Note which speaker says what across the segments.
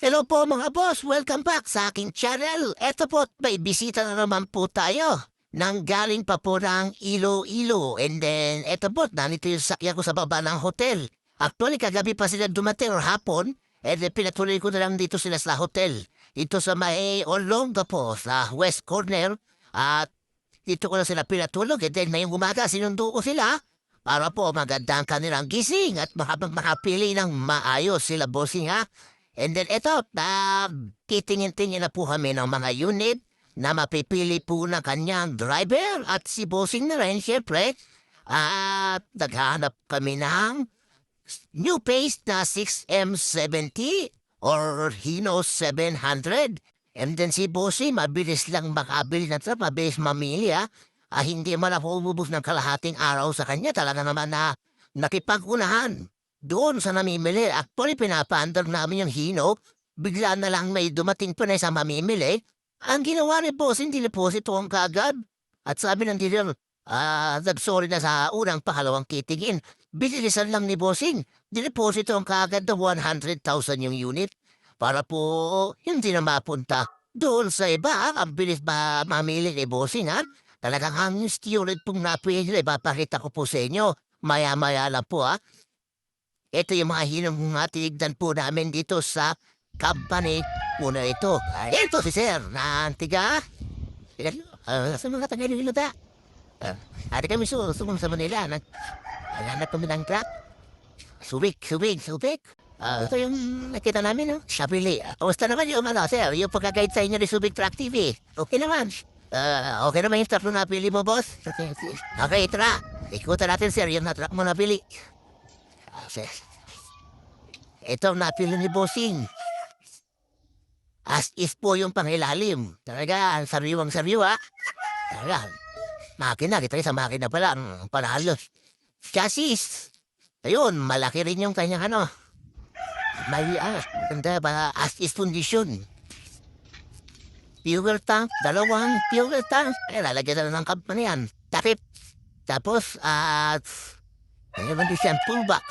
Speaker 1: Hello po mga boss, welcome back sa aking channel. Eto po, may bisita na naman po tayo. Nang galing pa po ng Ilo-Ilo. And then, eto po, nanito yung sakya ko sa baba ng hotel. Actually, kagabi pa sila dumating or hapon. And then, pinatuloy ko na lang dito sila sa hotel. Ito sa may Olonga po, sa west corner. At dito ko na sila pinatulog. And then, ngayong umaga, sinundo ko sila. Para po maganda ang kanilang gising at makapag makapili ng maayos sila bossing ha. And then eto, uh, titingin-tingin na po kami ng mga unit na mapipili po ng kanyang driver at si bossing na rin syempre. At naghahanap kami ng new paste na 6M70 or Hino 700. And then si bossing mabilis lang makabili na ito, mabilis mamili ha. Ah, hindi man ako umubos ng kalahating araw sa kanya. Talaga naman na nakipag-unahan. Doon sa namimili, actually pinapaandar namin yung hino. Bigla na lang may dumating pa na sa mamimili. Ang ginawa ni boss, hindi deposito ang kagad. At sabi ng dealer, ah, sorry na sa unang pahalawang kitingin. Binilisan lang ni bossing. Dineposito ang kagad na 100,000 yung unit. Para po hindi na mapunta. Doon sa iba, ang bilis ba mamili ni bossing, ha? Talagang ang student pong napili, ipapakita ko po sa inyo. Maya-maya lang po, ha? Ito yung mga tinignan po namin dito sa company po na ito. Ito si Sir, na tiga. Uh, sa mga taga nilo ta. Uh, Ate kami su, sumong sa Manila. Nag, naghanap kami ng truck. Subik, subik, subik. Ah, ito yung nakita namin, no? Shabili. Kamusta naman yung ano, sir? Yung pagkagayad sa inyo ni Subic Truck TV. Okay naman. Ah, okay naman yung truck na napili mo, boss? Okay, tara. Ikutan natin, sir, yung na truck mo napili. Sir. Ito ang napili ni Bossing. As is po yung pangilalim. Talaga, ang sariwang sariwa. Talaga, makina, kita sa makina pala, ang panalo. Chassis. Ayun, malaki rin yung kanyang ano. May, ah, ganda ba, as is condition. Fuel tank, dalawang fuel tank. Ay, lalagyan na ng company. Takip. Tapos, at, uh, ano din siyang toolbox.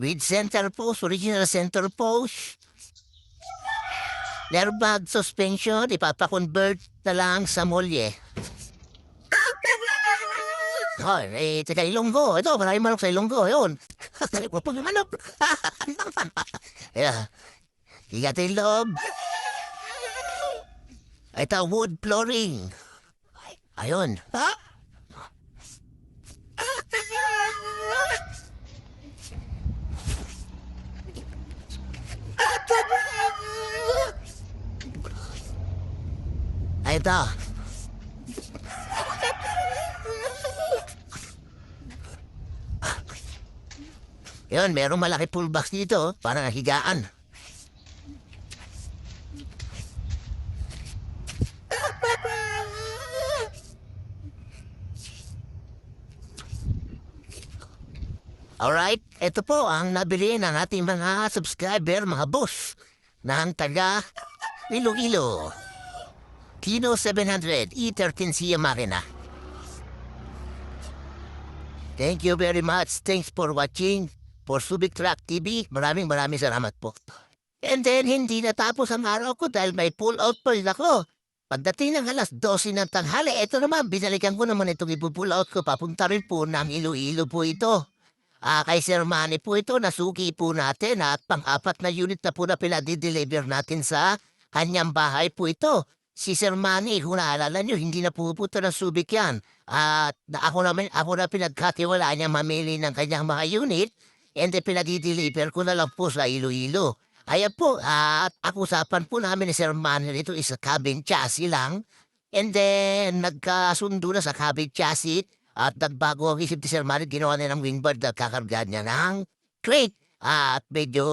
Speaker 1: With center post, original center post. Airbag suspension, ipapakonvert na lang sa molye. Oh, eh, taga Ilonggo. Ito, marami manok sa Ilonggo. Yun. Dali ko po yung manok. yeah. Igat yung. Ito, wood flooring. Ayun. Ha? Ay, ito. Yun, merong malaki pool box dito, para higaan. Alright, ito po ang nabili ng ating mga subscriber, mga boss, ng taga Iloilo. Kino 700 E13 Sia Marina. Thank you very much. Thanks for watching for Subic Track TV. Maraming maraming salamat po. And then, hindi natapos ang araw ko dahil may pull-out pa ako. Pagdating ng alas 12 ng tanghali, eto naman, binalikan ko naman itong ipupull out ko. Papunta rin po ng Iloilo po ito. Ah, kay Sir Manny po ito, nasuki po natin at pang-apat na unit na po na pinadi-deliver natin sa kanyang bahay po ito. Si Sir Manny, kung naalala nyo, hindi na pupunta ng Subic yan. At na ako, naman, ako na pinagkatiwalaan niya mamili ng kanyang mga unit and then pinadi-deliver ko na lang po sa Iloilo. Ayan po, at ako usapan po namin ni Sir Manny nito is cabin chassis lang. And then, nagkasundo na sa cabin chassis at nagbago ang isip ni Sir Manny, ginawa niya ng wingboard at kakargaan niya ng crate. At medyo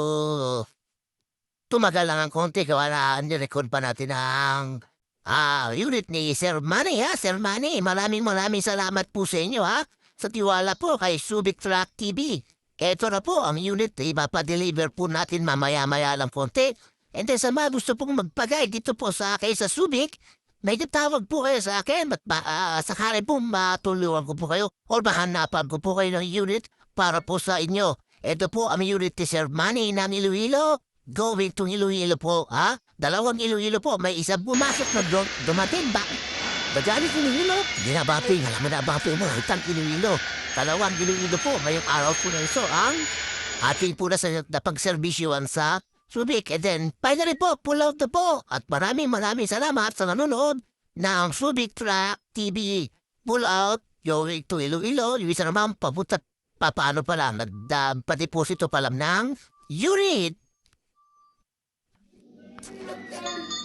Speaker 1: tumagal lang ang konti kaya na nirecord pa natin ang ah, unit ni Sir Manny ha. Sir Manny, maraming maraming salamat po sa inyo ha. Sa tiwala po kay Subic Track TV. Ito na po ang unit, ipapadeliver po natin mamaya-maya lang konti. And then sa mga gusto pong magpagay dito po sa akin sa Subic, may tawag po kayo sa akin at ba, uh, sakali po matulungan ko po kayo o mahanapan ko po kayo ng unit para po sa inyo. Ito po ang unit ni Sir Manny ng Iloilo. Going to Iloilo po, ha? Dalawang Iloilo po, may isang pumasok na drone, dumating ba? Bagalit Iloilo? Hindi na bapi, alam mo na bapi mo, itang Iloilo. Dalawang Iloilo po, ngayong araw po na ito, ang ating po na sa napagservisyoan sa Subic. And then, finally po, pull out na po. At maraming maraming salamat sa nanonood ng Subic Track TV. Pull out, going to Iloilo. Yung isa naman, papunta, pa, paano pala, nagdadeposito pa lang ng unit. Thank you.